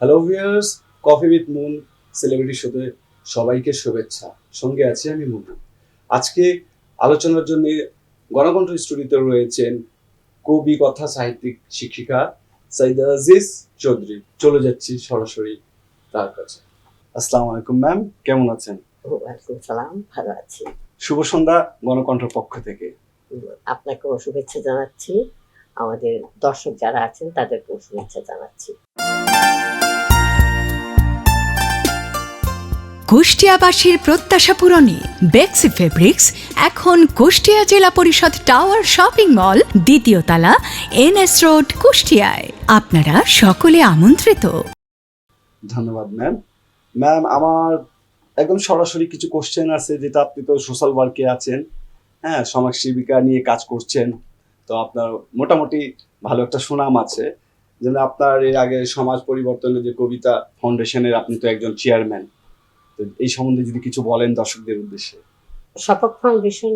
Hello viewers coffee with Moon celebrity শোতে সবাইকে শুভেচ্ছা। সঙ্গে আছি আমি মুন আজকে আলোচনার জন্য গণকণ্ঠ স্টুডিওতে রয়েছেন কবি কথা সাহিত্যিক শিক্ষিকা সাইদা আজিজ চৌধুরী। চলে যাচ্ছি সরাসরি তার কাছে। আসসালামু আলাইকুম ম্যাম কেমন আছেন? ওয়ালাইকুম সালাম ভালো আছি। শুভ সন্ধ্যা গণকণ্ঠের পক্ষ থেকে। আপনাকেও শুভেচ্ছা জানাচ্ছি। আমাদের দর্শক যারা আছেন তাদেরকেও শুভেচ্ছা জানাচ্ছি। কুষ্টিয়াবাসীর প্রত্যাশা পূরণে বেক্সি ফেব্রিক্স, এখন কুষ্টিয়া জেলা পরিষদ টাওয়ার শপিং মল, দ্বিতীয় তলা, এনএস রোড, কুষ্টিয়ায়। আপনারা সকলে আমন্ত্রিত। ধন্যবাদ ম্যাম ম্যাম আমার একদম সরাসরি কিছু কোশ্চেন আছে, যেটা আপনি তো সোশ্যাল ওয়ার্কে আছেন। হ্যাঁ সমাজসেবিকা নিয়ে কাজ করছেন। তো আপনার মোটামুটি ভালো একটা সুনাম আছে। যেন আপনার এর আগে সমাজ পরিবর্তনের যে কবিতা ফাউন্ডেশনের আপনি তো একজন চেয়ারম্যান তো এই সম্বন্ধে যদি কিছু বলেন দর্শকদের উদ্দেশ্যে। শপথ ফাউন্ডেশন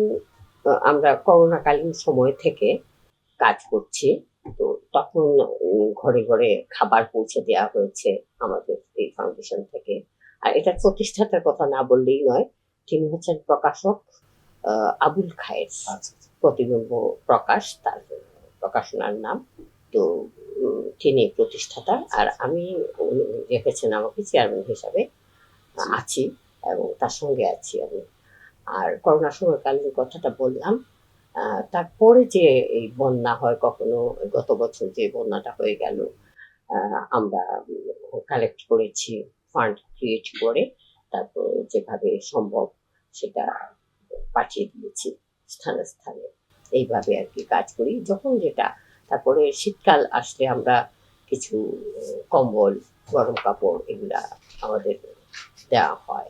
আমরা করোনাকালীন সময় থেকে কাজ করছি। তো তখন ঘরে ঘরে খাবার পৌঁছে দেওয়া হয়েছে আমাদের এই ফাউন্ডেশন থেকে। আর এটার প্রতিষ্ঠাতার কথা না বললেই নয় তিনি হচ্ছেন প্রকাশক আবুল খায়ের আচ্ছা প্রতিবিম্ব প্রকাশ তার প্রকাশনার নাম। তো তিনি প্রতিষ্ঠাতা। আর আমি রেখেছেন আমাকে চেয়ারম্যান হিসাবে। আছি এবং তার সঙ্গে আছি আমি। আর করোনা সময়কালীন কথাটা বললাম তারপরে যে এই বন্যা হয় কখনো, গত বছর যে বন্যাটা হয়ে গেল আমরা কালেক্ট করেছি ফান্ড ক্রিয়েট করে তারপর যেভাবে সম্ভব সেটা পাঠিয়ে দিয়েছি স্থানে স্থানে। এইভাবে আর কি কাজ করি। যখন যেটা, তারপরে শীতকাল আসলে আমরা কিছু কম্বল, গরম কাপড় এগুলা আমাদের দেওয়া হয়।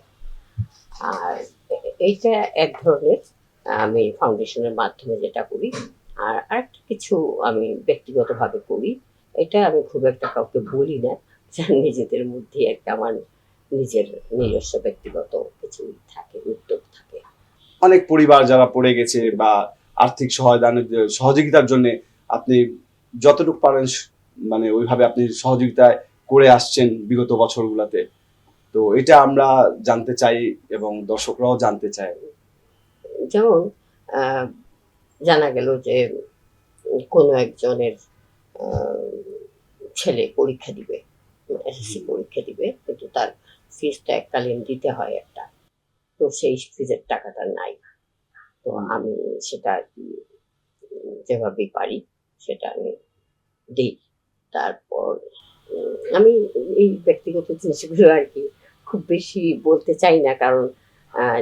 আর এইটা এক ধরনের, আমি ফাউন্ডেশনের মাধ্যমে যেটা করি, আর আরেকটা কিছু আমি ব্যক্তিগতভাবে করি। এটা আমি খুব একটা কাউকে বলি না যা নিজেদের মধ্যে একটা আমার নিজের নিজস্ব ব্যক্তিগত কিছু থাকে, উদ্যোগ থাকে। অনেক পরিবার যারা পড়ে গেছে বা আর্থিক সহায়দানের সহযোগিতার জন্য আপনি যতটুকু পারেন মানে ওইভাবে আপনি সহযোগিতায় করে আসছেন বিগত বছরগুলোতে। তো এটা আমরা জানতে চাই এবং দর্শকরাও জানতে চায়। যেমন জানা গেল যে কোনো একজনের ছেলে পরীক্ষা দিবে এসএসসি পরীক্ষা দিবে কিন্তু তার ফিসটা এককালীন দিতে হয় একটা। তো সেই ফিজের টাকাটা নাই। তো আমি সেটা আর কি যেভাবেই পারি সেটা আমি দিই। তারপর আমি এই ব্যক্তিগত জিনিসগুলো আর কি খুব বেশি বলতে চাই না কারণ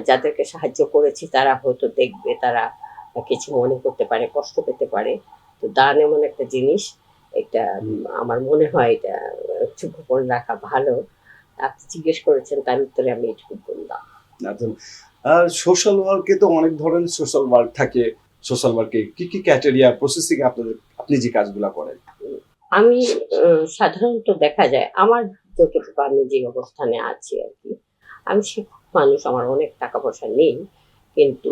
যাদেরকে সাহায্য করেছি তারা হয়তো দেখবে তারা কিছু মনে করতে পারে কষ্ট পেতে পারে। তো দান এমন একটা জিনিস এটা আমার মনে হয় এটা একটু গোপন রাখা ভালো। আপনি জিজ্ঞেস করেছেন তার উত্তরে আমি এটুকু বললাম। সোশ্যাল ওয়ার্কে তো অনেক ধরনের সোশ্যাল ওয়ার্ক থাকে। সোশ্যাল ওয়ার্কে কি কি ক্যাটেরিয়া প্রসেসিং আপনাদের আপনি যে কাজগুলো করেন? আমি সাধারণত দেখা যায় আমার যতটুকু আমি যে অবস্থানে আছি আর কি, আমি শিক্ষক মানুষ আমার অনেক টাকা পয়সা নেই, কিন্তু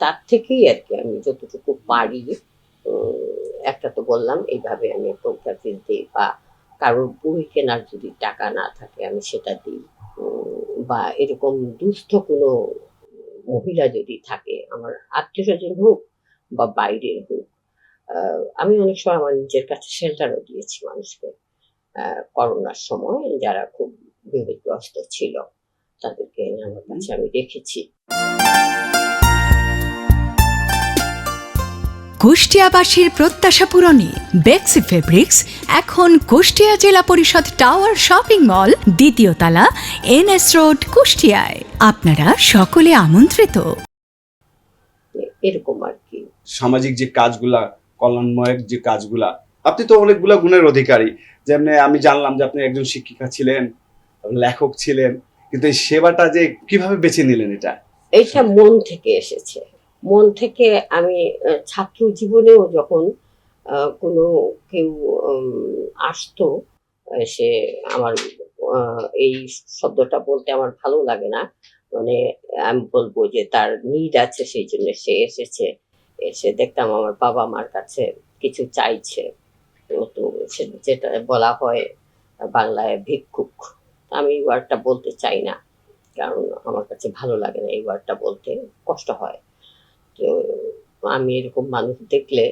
তার থেকেই আর কি আমি যতটুকু পারি একটা তো বললাম, এইভাবে আমি পরীক্ষা ফিস দিই বা কারোর বই কেনার যদি টাকা না থাকে আমি সেটা দিই। বা এরকম দুস্থ কোনো মহিলা যদি থাকে, আমার আত্মীয় স্বজন হোক বা বাইরের হোক আমি অনেক সময় আমার নিজের কাছে শেল্টারও দিয়েছি মানুষকে। করোনার সময় যারা খুব বিপদগ্রস্ত ছিল তাদেরকে এনে আমার কাছে আমি রেখেছি। কুষ্টিয়াবাসীর প্রত্যাশা পূরণে বেক্সি ফেব্রিক্স এখন কুষ্টিয়া জেলা পরিষদ টাওয়ার শপিং মল দ্বিতীয় তলা এনএস রোড কুষ্টিয়ায়। আপনারা সকলে আমন্ত্রিত। এরকম আর কি। সামাজিক যে কাজগুলা কল্যাণময় যে কাজগুলা আপনি তো অনেকগুলো গুণের অধিকারী। যেমনি আমি জানলাম যে আপনি একজন শিক্ষিকা ছিলেন লেখক ছিলেন, কিন্তু এই সেবাটা যে কীভাবে বেছে নিলেন এটা? এইটা মন থেকে এসেছে। মন থেকে আমি ছাত্র জীবনেও যখন কোনো কেউ আসতো সে আমার এই শব্দটা বলতে আমার ভালো লাগে না। মানে আমি বলব যে তার নিড আছে, সেই জন্য সে এসেছে। এসে দেখতাম আমার বাবা মার কাছে কিছু চাইছে। তো যেটা বলা হয় বাংলায় ভিক্ষুক। আমি এই ওয়ার্ডটা বলতে চাই না কারণ আমার কাছে ভালো লাগে না এই ওয়ার্ডটা বলতে কষ্ট হয়। তো আমি এরকম মানুষ দেখলে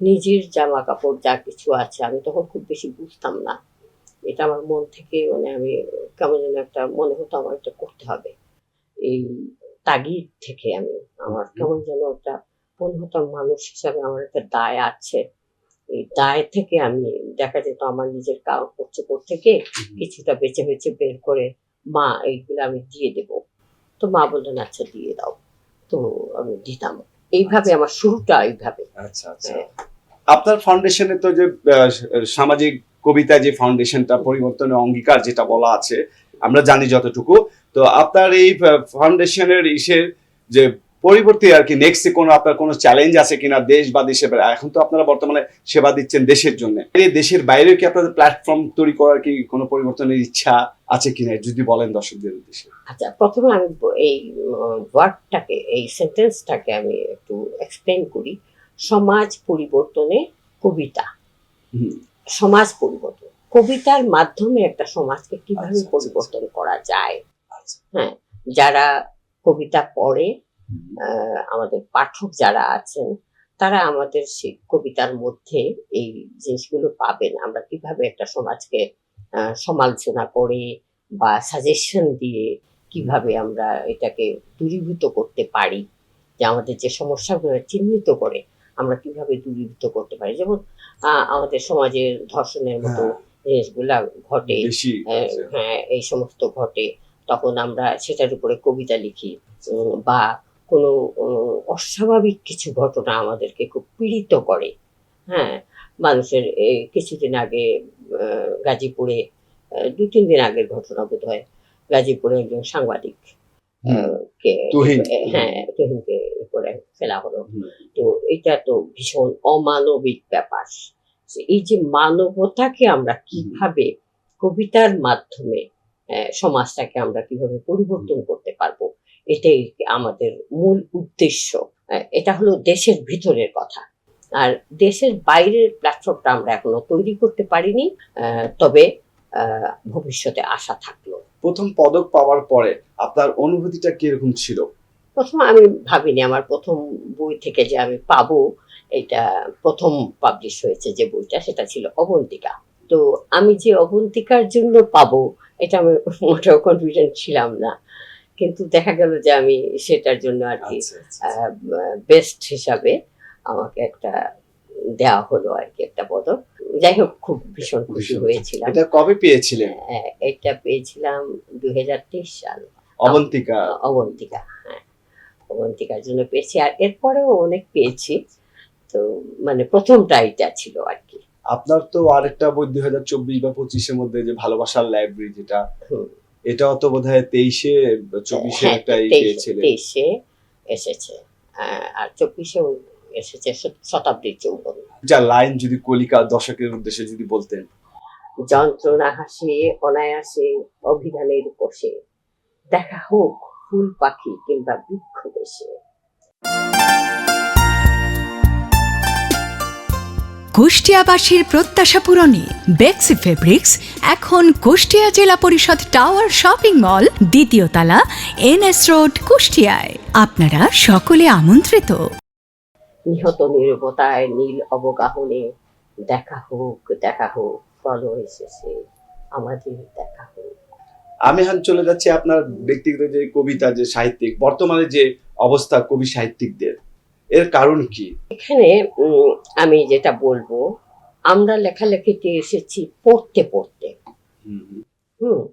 নিজের জামা কাপড় যা কিছু আছে আমি তখন খুব বেশি বুঝতাম না। এটা আমার মন থেকে মানে আমি কেমন যেন একটা মনে হতো আমার এটা করতে হবে। এই তাগিদ থেকে আমি আমার কেমন যেন একটা মনে হতো মানুষ হিসাবে আমার একটা দায় আছে। দায় থেকে আমি দেখা যেত আমার নিজের কাপড় চোপড় থেকে কিছুটা বেছে বেছে বের করে মা এইগুলো আমি দিয়ে দেব। তো মা বললেন আচ্ছা দিয়ে দাও। তো আমি দিতাম। এইভাবে আমার শুরুটা এইভাবে। আচ্ছা আচ্ছা। আপনার ফাউন্ডেশনে তো যে সামাজিক কবিতা যে ফাউন্ডেশনটা পরিবর্তনের অঙ্গীকার যেটা বলা আছে আমরা জানি যতটুকু। তো আপনার এই ফাউন্ডেশনের ইসের যে পরিবর্তে আর কি নেক্সট কোনো আপনার কোনো চ্যালেঞ্জ আছে কিনা দেশ বা দেশের বাইরে? এখন তো আপনারা বর্তমানে সেবা দিচ্ছেন দেশের জন্য। এই দেশের বাইরে কি আপনাদের প্ল্যাটফর্ম তৈরি করার কি কোনো পরিবর্তনের ইচ্ছা আছে কিনা যদি বলেন দর্শকদের উদ্দেশ্যে। আচ্ছা প্রথমে আমি এই ওয়ার্ডটাকে এই সেন্টেন্সটাকে আমি একটু এক্সপ্লেন করি। সমাজ পরিবর্তনে কবিতা। সমাজ পরিবর্তন। কবিতার মাধ্যমে একটা সমাজকে কীভাবে আচ্ছা, আচ্ছা, পরিবর্তন করা যায়? আচ্ছা। হ্যাঁ যারা কবিতা পড়ে আমাদের পাঠক যারা আছেন তারা আমাদের সেই কবিতার মধ্যে এই জিনিসগুলো পাবেন। আমরা কীভাবে একটা সমাজকে সমালোচনা করে বা সাজেশন দিয়ে কীভাবে আমরা এটাকে দূরীভূত করতে পারি যে আমাদের যে সমস্যাগুলো চিহ্নিত করে আমরা কীভাবে দূরীভূত করতে পারি। যেমন আমাদের সমাজের ধর্ষণের মতো হ্যাঁ। জিনিসগুলা ঘটে হ্যাঁ, হ্যাঁ এই সমস্ত ঘটে। তখন আমরা সেটার উপরে কবিতা লিখি বা কোনো অস্বাভাবিক কিছু ঘটনা আমাদেরকে খুব পীড়িত করে। হ্যাঁ মানুষের এই কিছুদিন আগে গাজীপুরে দু তিন দিন আগের ঘটনা বোধ হয় গাজীপুরে একজন সাংবাদিক কে হ্যাঁ তুহিনকে করে ফেলা হলো। তো এটা তো ভীষণ অমানবিক ব্যাপার। এই যে মানবতাকে আমরা কীভাবে কবিতার মাধ্যমে সমাজটাকে আমরা কীভাবে পরিবর্তন করতে পারব এটাই আমাদের মূল উদ্দেশ্য। এটা হলো দেশের ভিতরের কথা। আর দেশের বাইরের প্ল্যাটফর্মটা আমরা এখনও তৈরি করতে পারিনি তবে ভবিষ্যতে আশা থাকল। প্রথম পদক পাওয়ার পরে আপনার অনুভূতিটা কীরকম ছিল? প্রথম আমি ভাবিনি আমার প্রথম বই থেকে যে আমি পাবো এটা প্রথম পাবলিশ হয়েছে যে বইটা সেটা ছিল অবন্তিকা। তো আমি যে অবন্তিকার জন্য পাবো এটা আমি মোটেও কনফিডেন্ট ছিলাম না। কিন্তু দেখা গেল যে আমি সেটার জন্য আর কি আচ্ছা, আচ্ছা। বেস্ট হিসাবে আমাকে একটা দেওয়া হলো আর কি একটা পদক। যাই হোক খুব ভীষণ খুশি। হয়েছিলাম। এটা কবে পেয়েছিলেন? আহ, এটা পেয়েছিলাম দুই হাজার তেইশ সাল। অবন্তিকা। অবন্তিকা হ্যাঁ। অবন্তিকার জন্য পেয়েছি। আর এরপরেও অনেক পেয়েছি। তো মানে প্রথমটা এটা ছিল আর কি। আপনার তো আরেকটা বই দুই হাজার চব্বিশ বা পঁচিশের মধ্যে যে ভালোবাসার লাইব্রেরি যেটা। এটাও তো বোধ হয় তেইশে চব্বিশে হ্যাঁ, একটা তেইশে পেয়েছিলেন তেইশে এসেছে। আর চব্বিশে এসেছে শতাব্দীর চৌবন যা লাইন যদি কলিকা দর্শকের উদ্দেশ্যে যদি বলতেন। যন্ত্রণা হাসে অনায়াসে অভিধানের কোষে দেখা হোক ফুল পাখি কিংবা বৃক্ষ দেশে কুষ্টিয়াবাসীর প্রত্যাশা পূরণে বেক্সি ফেব্রিক্স এখন কুষ্টিয়া জেলা পরিষদ টাওয়ার শপিং মল দ্বিতীয় তলা এনএস রোড কুষ্টিয়ায়। আপনারা সকলে আমন্ত্রিত। নিহত নিরবতায় নীল অবগাহনে দেখা হোক দেখা হোক ফলো এসেছে আমাদের দেখা হোক। আমি হান চলে যাচ্ছি আপনার ব্যক্তিগত যে কবিতা যে সাহিত্যিক বর্তমানে যে অবস্থা কবি সাহিত্যিকদের। এর কারণ কি? এখানে আমি যেটা বলব আমরা লেখালেখিতে এসেছি পড়তে পড়তে। হুম,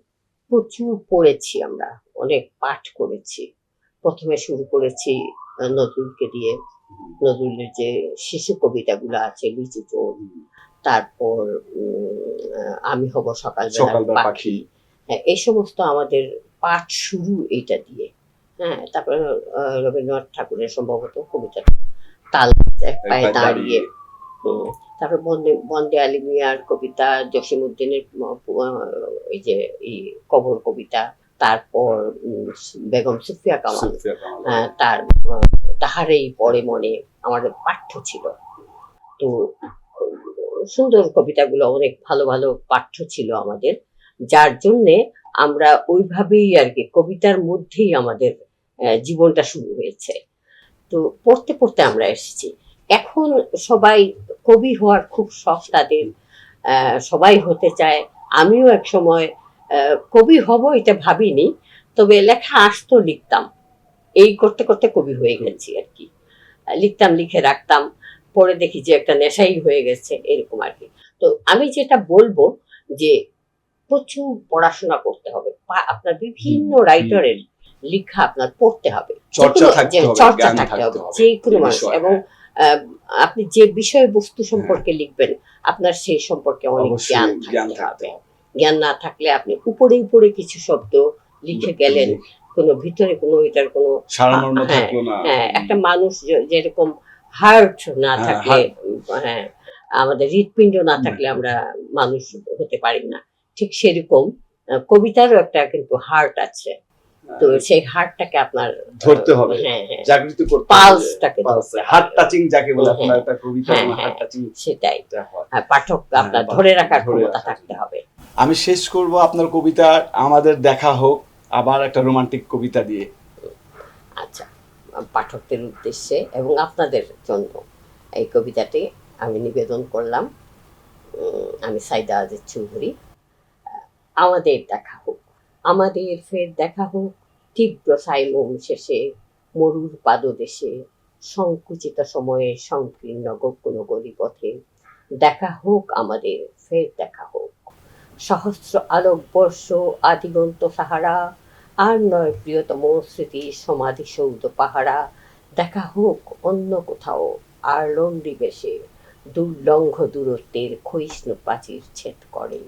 প্রচুর পড়েছি আমরা অনেক পাঠ করেছি। প্রথমে শুরু করেছি নজরুলকে দিয়ে। নজরুলের যে শিশু কবিতাগুলো আছে লিচু চোর। তারপর আমি হব সকালবেলা পাখি। পাখি। হ্যাঁ, এই সমস্ত আমাদের পাঠ শুরু এটা দিয়ে। হ্যাঁ তারপরে রবীন্দ্রনাথ ঠাকুরের সম্ভবত কবিতাটা। তাল এক পায়ে দাঁড়িয়ে তারপর বন্দে বন্দে আলী মিয়ার কবিতা জসিমুদ্দিনের এই যে এই কবর কবিতা তারপর বেগম সুফিয়া কামাল। আহ, তার আহ, তাহারেই পরে মনে আমাদের পাঠ্য ছিল। তো সুন্দর কবিতাগুলো অনেক ভালো ভালো পাঠ্য ছিল আমাদের। যার জন্যে আমরা ওইভাবেই আর কি, কবিতার মধ্যেই আমাদের জীবনটা শুরু হয়েছে। তো পড়তে পড়তে আমরা এসেছি। এখন সবাই কবি হওয়ার খুব শখ তাদের সবাই হতে চায়। আমিও এক সময় কবি হব এটা ভাবিনি, তবে লেখা আসতো লিখতাম। এই করতে করতে কবি হয়ে গেছি আর কি। লিখতাম, লিখে রাখতাম। পরে দেখি যে একটা নেশাই হয়ে গেছে, এরকম আর কি। তো আমি যেটা বলব যে প্রচুর পড়াশোনা করতে হবে। আপনার বিভিন্ন রাইটারের লেখা আপনার পড়তে হবে। চর্চা থাকতে হবে, যে কোনো মানুষ। এবং আপনি যে বিষয়বস্তু সম্পর্কে লিখবেন আপনার সেই সম্পর্কে অনেক জ্ঞান থাকতে হবে। জ্ঞান না থাকলে আপনি উপরে উপরে কিছু শব্দ লিখে গেলেন কোনো ভিতরে কোনো এটার কোনো হ্যাঁ, হ্যাঁ একটা মানুষ যেরকম হার্ট না হ্যাঁ, থাকলে হ্যাঁ আমাদের হৃৎপিণ্ড না থাকলে আমরা মানুষ হতে পারি না। ঠিক সেরকম কবিতারও একটা কিন্তু হার্ট আছে। তো সেই হার্টটাকে আপনার ধরতে হবে হ্যাঁ হ্যাঁ। জাগৃত করতে পালসটাকে হার্ট টাচিং যাকে বলে হ্যাঁ, আপনার একটা কবিতা হ্যাঁ, হ্যাঁ। হার্ট টাচিং সেটাই হ্যাঁ, পাঠক আপনার ধরে রাখার ক্ষমতা থাকতে হবে। আমি শেষ করব আপনার কবিতা আমাদের দেখা হোক আবার একটা রোমান্টিক কবিতা দিয়ে। আচ্ছা পাঠকদের উদ্দেশ্যে এবং আপনাদের জন্য এই কবিতাটি আমি নিবেদন করলাম। আমি সাইদা আজিজ চৌধুরী। আমাদের দেখা হোক, আমাদের ফের দেখা হোক। তীব্র সাইমুম শেষে মরুর পাদদেশে সংকুচিত সময়ে সংকীর্ণ কোনো গলিপথে দেখা হোক, আমাদের ফের দেখা হোক। সহস্র আলোকবর্ষ আদিগন্ত সাহারা, আর নয় প্রিয়তম স্মৃতি সমাধিসৌধ পাহারা, দেখা হোক অন্য কোথাও আর লন্ডি বেশে দুর্লঙ্ঘ দূরত্বের ক্ষয়িষ্ণু প্রাচীর ছেদ করে।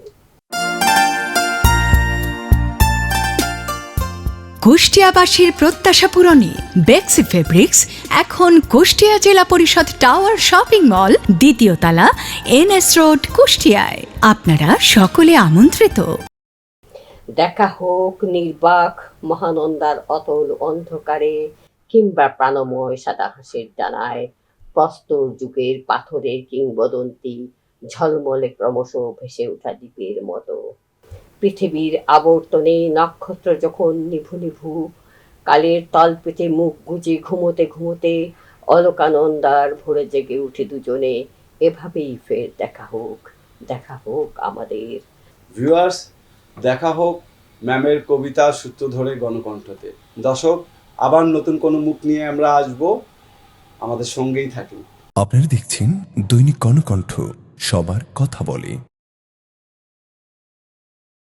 কুষ্টিয়াবাসীর প্রত্যাশা পূরণে বেক্সি ফেব্রিক্স, এখন কুষ্টিয়া জেলা পরিষদ টাওয়ার শপিং মল, দ্বিতীয় তলা, এনএস রোড, কুষ্টিয়ায়। আপনারা সকলে আমন্ত্রিত। দেখা হোক নির্বাক মহানন্দার অতল অন্ধকারে, কিংবা প্রাণময় সাদা হাসির ডানায়, প্রস্তর যুগের পাথরের কিংবদন্তি, ঝলমলে ক্রমশ ভেসে ওঠা দ্বীপের মতো। পৃথিবীর আবর্তনে নক্ষত্র যখন নিভু নিভু কালের তল পেতে মুখ গুজে ঘুমোতে ঘুমোতে অলকানন্দার ভোরে জেগে উঠে দুজনে এভাবেই ফের দেখা হোক দেখা হোক আমাদের। ভিউয়ার্স দেখা হোক ম্যামের কবিতা সূত্র ধরে গণকণ্ঠতে। দর্শক আবার নতুন কোনো মুখ নিয়ে আমরা আসব আমাদের সঙ্গেই থাকি আপনারা দেখছেন দৈনিক গণকণ্ঠ সবার কথা বলে।